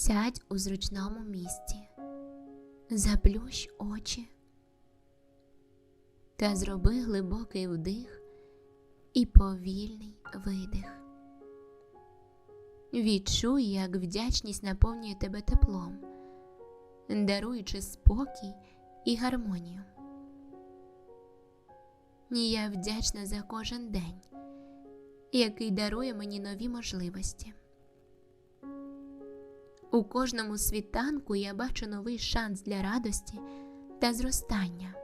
Сядь у зручному місці, заплющ очі та зроби глибокий вдих і повільний видих. Відчуй, як вдячність наповнює тебе теплом, даруючи спокій і гармонію. Я вдячна за кожен день, який дарує мені нові можливості. У кожному світанку я бачу новий шанс для радості та зростання.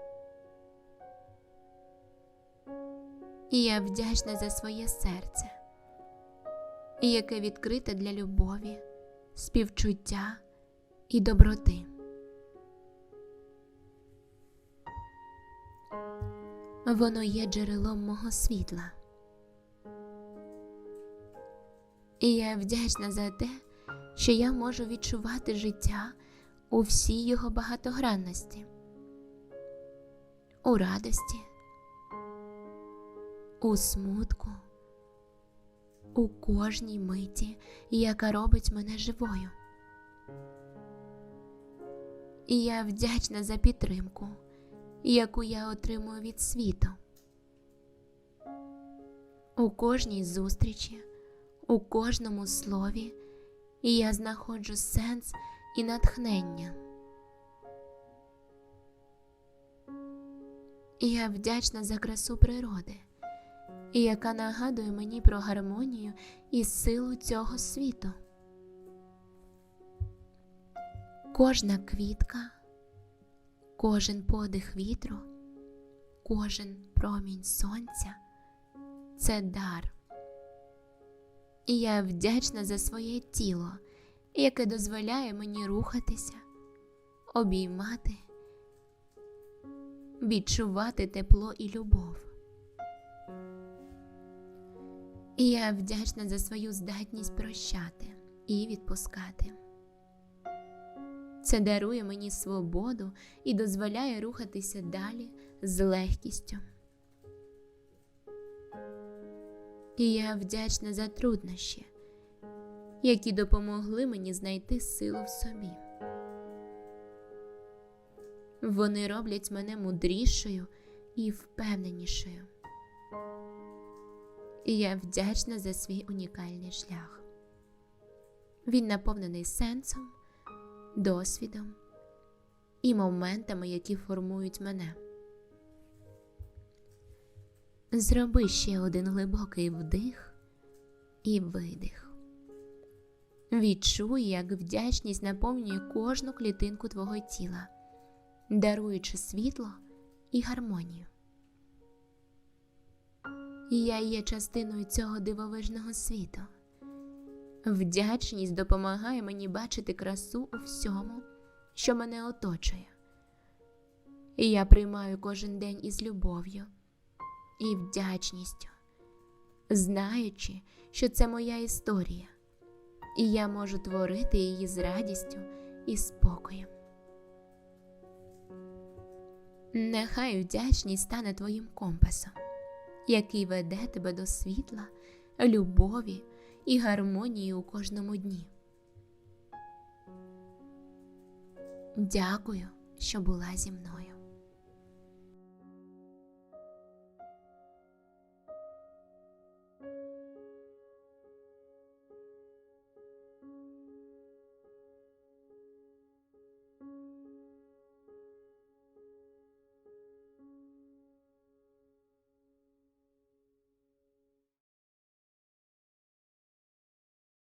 І я вдячна за своє серце, яке відкрите для любові, співчуття і доброти. Воно є джерелом мого світла. І я вдячна за те, що я можу відчувати життя у всій його багатогранності, у радості, у смутку, у кожній миті, яка робить мене живою. І я вдячна за підтримку, яку я отримую від світу. У кожній зустрічі, у кожному слові і я знаходжу сенс і натхнення. Я вдячна за красу природи, яка нагадує мені про гармонію і силу цього світу. Кожна квітка, кожен подих вітру, кожен промінь сонця це дар. І я вдячна за своє тіло, яке дозволяє мені рухатися, обіймати, відчувати тепло і любов. І я вдячна за свою здатність прощати і відпускати. Це дарує мені свободу і дозволяє рухатися далі з легкістю. І я вдячна за труднощі, які допомогли мені знайти силу в собі. Вони роблять мене мудрішою і впевненішою. І я вдячна за свій унікальний шлях. Він наповнений сенсом, досвідом і моментами, які формують мене. Зроби ще один глибокий вдих і видих. Відчуй, як вдячність наповнює кожну клітинку твого тіла, даруючи світло і гармонію. Я є частиною цього дивовижного світу. Вдячність допомагає мені бачити красу у всьому, що мене оточує. Я приймаю кожен день із любов'ю і вдячністю, знаючи, що це моя історія, і я можу творити її з радістю і спокоєм. Нехай вдячність стане твоїм компасом, який веде тебе до світла, любові і гармонії у кожному дні. Дякую, що була зі мною.